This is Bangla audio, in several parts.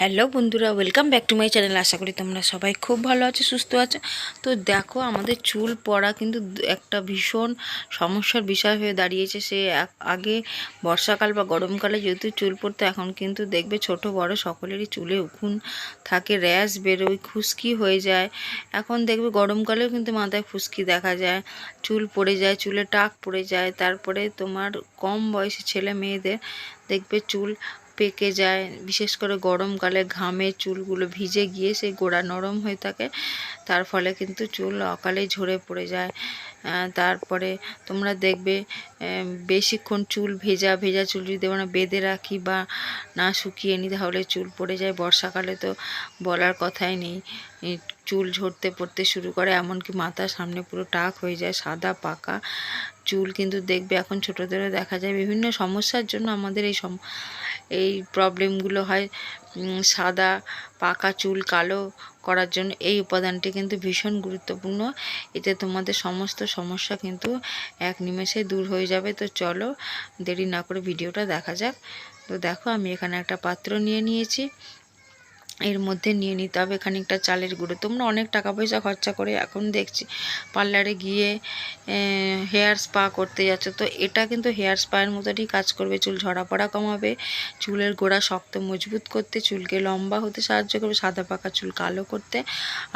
হ্যালো বন্ধুরা welcome back to my channel আশা করি তোমরা সবাই খুব ভালো আছো, সুস্থ আছো। তো দেখো, আমাদের চুল পড়া কিন্তু একটা ভীষণ সমস্যার বিষয় হয়ে দাঁড়িয়েছে। সে আগে বর্ষাকাল বা গরমকালে যেহেতু চুল পড়তো, এখন কিন্তু দেখবে ছোট বড় সকলেরই চুলে উখুন থাকে, র্যাশ বেরোয়, খুশকি হয়ে যায়। এখন দেখবে গরমকালেও কিন্তু মাথায় খুশকি দেখা যায়। চুল পড়ে যায়, চুলে টাক পড়ে যায়। তারপরে তোমার কম বয়সী ছেলে মেয়েদের দেখবে চুল পেকে যায়, বিশেষ করে গরমকালে ঘামে চুলগুলো ভিজে গিয়ে সেই গোড়া নরম হয়ে থাকে। তার ফলে কিন্তু চুল অকালেই ঝরে পড়ে যায়। তারপরে তোমরা দেখবে বেশিক্ষণ চুল ভেজা ভেজা চুল যদি আমরা বেঁধে রাখি বা না শুকিয়ে নিই তাহলে চুল পড়ে যায়। বর্ষাকালে তো বলার কথাই নেই। চুল ঝরতে পড়তে শুরু করে, এমনকি মাথার সামনে পুরো টাক হয়ে যায়, সাদা, পাকা চুল। কিন্তু দেখবে এখন ছোটোদেরও দেখা যায়, বিভিন্ন সমস্যার জন্য আমাদের এই সম এই প্রবলেমগুলো হয় সাদা, পাকা চুল, কালো করার জন্য। এই উপাদানটি কিন্তু ভীষণ গুরুত্বপূর্ণ। এতে তোমাদের সমস্ত সমস্যা কিন্তু এক নিমেষে দূর হয়ে যাবে। তো চলো, দেরি না করে ভিডিওটা দেখা যাক। তো দেখো, আমি এখানে একটা পাত্র নিয়ে নিয়েছি। এর মধ্যে নিয়ে নিতে হবে খানিকটা চালের গুঁড়ো। তোমরা অনেক টাকা পয়সা খরচা করে এখন দেখছি, পার্লারে গিয়ে হেয়ার স্পা করতে যাচ্ছ। তো এটা কিন্তু হেয়ার স্পায়ের মতনই কাজ করবে। চুল ঝরা পড়া কমাবে, চুলের গোড়া শক্ত মজবুত করতে, চুলকে লম্বা হতে সাহায্য করবে, সাদা পাকা চুল কালো করতে,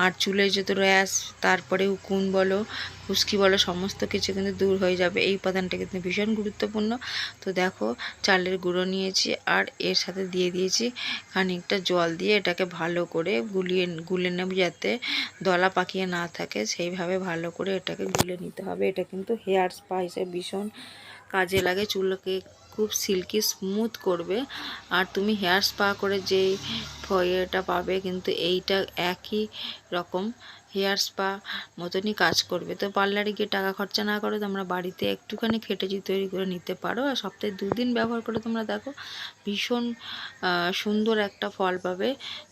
আর চুলের যত র্যাশ, তারপরে উকুন বলো খুশকি বলো, সমস্ত কিছু কিন্তু দূর হয়ে যাবে। এই উপাদানটা কিন্তু ভীষণ গুরুত্বপূর্ণ। তো দেখো, চালের গুঁড়ো নিয়েছি আর এর সাথে দিয়ে দিয়েছি খানিকটা জল দিয়ে এটাকে ভালো করে গুলিয়ে, গুলে নেব যাতে দলা পাকিয়ে না থাকে। সেইভাবে ভালো করে এটাকে গুলে নিতে হবে। এটা কিন্তু হেয়ার স্পা হিসেবে ভীষণ কাজে লাগে। চুলকে খুব সিল্কি স্মুথ করবে। আর তুমি হেয়ার স্পা করে যে ফয়েটা পাবে, কিন্তু এইটা একই রকম। হেয়ার স্পা মতনই কাজ করবে। তো পার্লারে গিয়ে টাকা খরচা না করে তোমরা বাড়িতে একটুখানি খেটে যদি তৈরি করে নিতে পারো। আর সপ্তাহে দুদিন ব্যবহার করে তোমরা দেখো, ভীষণ সুন্দর একটা ফল পাবে।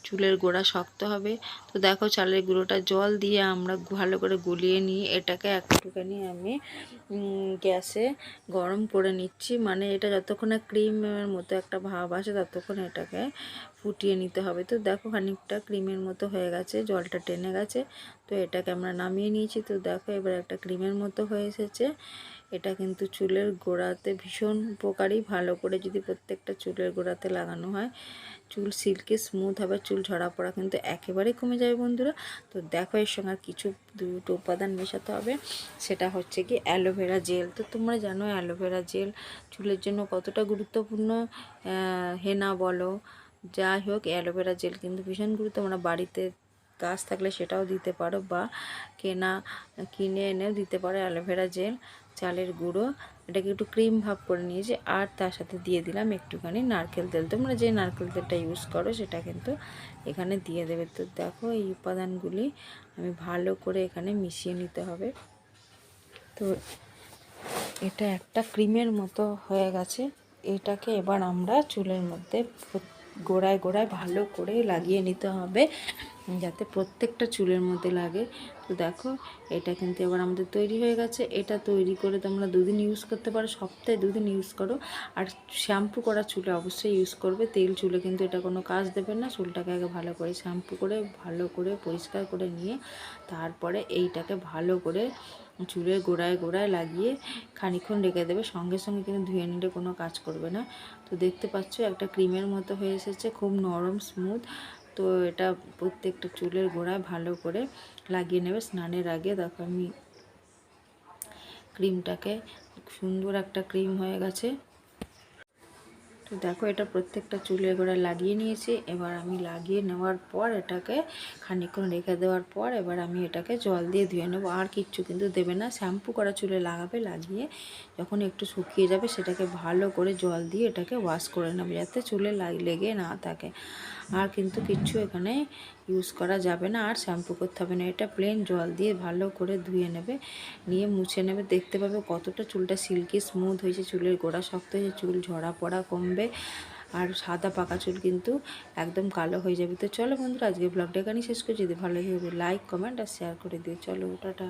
চুলের গোড়া শক্ত হবে। তো দেখো চালের গুঁড়োটা জল দিয়ে আমরা ভালো করে গুলিয়ে নিয়ে এটাকে একটুখানি আমি গ্যাসে গরম করে নিচ্ছি। মানে এটা যতক্ষণ না ক্রিমের মতো একটা ভাব আসে ততক্ষণ এটাকে ফুটিয়ে নিতে হবে। তো দেখো খানিকটা ক্রিমের মতো হয়ে গেছে, জলটা টেনে গেছে। তো এটাকে আমরা নামিয়ে নিয়েছি। তো দেখো এবার একটা ক্রিমের মতো হয়ে এসেছে। এটা কিন্তু চুলের গোড়াতে ভীষণ উপকারী। ভালো করে যদি প্রত্যেকটা চুলের গোড়াতে লাগানো হয়, চুল সিল্কি স্মুথ হবে, চুল ঝরা পড়া কিন্তু একেবারেই কমে যাবে বন্ধুরা। তো দেখো এর সঙ্গে কিছু দুটো উপাদান মেশাতে হবে। সেটা হচ্ছে কি অ্যালোভেরা জেল তো তোমরা জানো অ্যালোভেরা জেল চুলের জন্য কতটা গুরুত্বপূর্ণ? হেনা বলো। যাই হোক অ্যালোভেরা জেল কিন্তু ভীষণ গুরুত্ব। আমরা বাড়িতে গাছ থাকলে সেটাও দিতে পারো বা কেনা, কিনে এনেও দিতে পারো অ্যালোভেরা জেল চালের গুঁড়ো। এটাকে একটু ক্রিম ভাব করে নিয়েছি আর তার সাথে দিয়ে দিলাম একটুখানি নারকেল তেল। তোমরা যে নারকেল তেলটা ইউজ করো সেটা কিন্তু এখানে দিয়ে দেবে। তো দেখো এই উপাদানগুলি আমি ভালো করে এখানে মিশিয়ে নিতে হবে। তো এটা একটা ক্রিমের মতো হয়ে গেছে। এটাকে এবার আমরা চুলের মধ্যে গোড়ায় গোড়ায় ভালো করে লাগিয়ে নিতে হবে। যাতে প্রত্যেকটা চুলের মধ্যে লাগে। তো দেখো, এটা কিন্তু এবার আমাদের তৈরি হয়ে গেছে। এটা তৈরি করে তোমরা দুদিন ইউজ করতে পারো, সপ্তাহে দুদিন ইউজ করো। আর শ্যাম্পু করা চুলে অবশ্যই ইউজ করবে। তেল চুলে কিন্তু এটা কোনো কাজ দেবে না। চুলটাকে আগে ভালো করে শ্যাম্পু করে, ভালো করে পরিষ্কার করে নিয়ে তারপরে এইটাকে ভালো করে চুলের গোড়ায় গোড়ায় লাগিয়ে খানিক্ষণ রেখে দেবে। সঙ্গে সঙ্গে কিন্তু ধুয়ে নিলে কোনো কাজ করবে না। তো দেখতে পাচ্ছ, একটা ক্রিমের মতো হয়ে এসেছে। খুব নরম স্মুথ তো এটা প্রত্যেকটা চুলের গোড়ায় ভালো করে লাগিয়ে নেবে স্নানের আগে। দেখো আমি ক্রিমটাকে সুন্দর একটা ক্রিম হয়ে গেছে। তো দেখো এটা প্রত্যেকটা চুলের গোড়ায় লাগিয়ে নিয়েছি। এবার আমি লাগিয়ে নেওয়ার পর এটাকে খানিকক্ষণ রেখে দেওয়ার পর এবার আমি এটাকে জল দিয়ে ধুয়ে নেব। আর কিচ্ছু কিন্তু দেবে না। শ্যাম্পু করা চুলে লাগাবে, লাগিয়ে যখন একটু শুকিয়ে যাবে সেটাকে ভালো করে জল দিয়ে এটাকে ওয়াশ করে নেবে যাতে চুলে লেগে না থাকে। আর কিন্তু কিচ্ছু এখানে ইউজ করা যাবে না। আর শ্যাম্পু করতে হবে না। এটা প্লেন জল দিয়ে ভালো করে ধুয়ে নেবে, নিয়ে মুছে নেবে। দেখতে পাবে কতটা চুলটা সিল্কি স্মুথ হয়েছে। চুলের গোড়া শক্ত হয়েছে, চুল ঝরা পড়া কমবে। আর সাদা পাকা চুল কিন্তু একদম কালো হয়ে যাবে। তো চলো বন্ধুরা আজকে ব্লগটা এখানেই শেষ করছি। যদি ভালো লাগে লাইক কমেন্ট আর শেয়ার করে দিও। চলো, টাটা।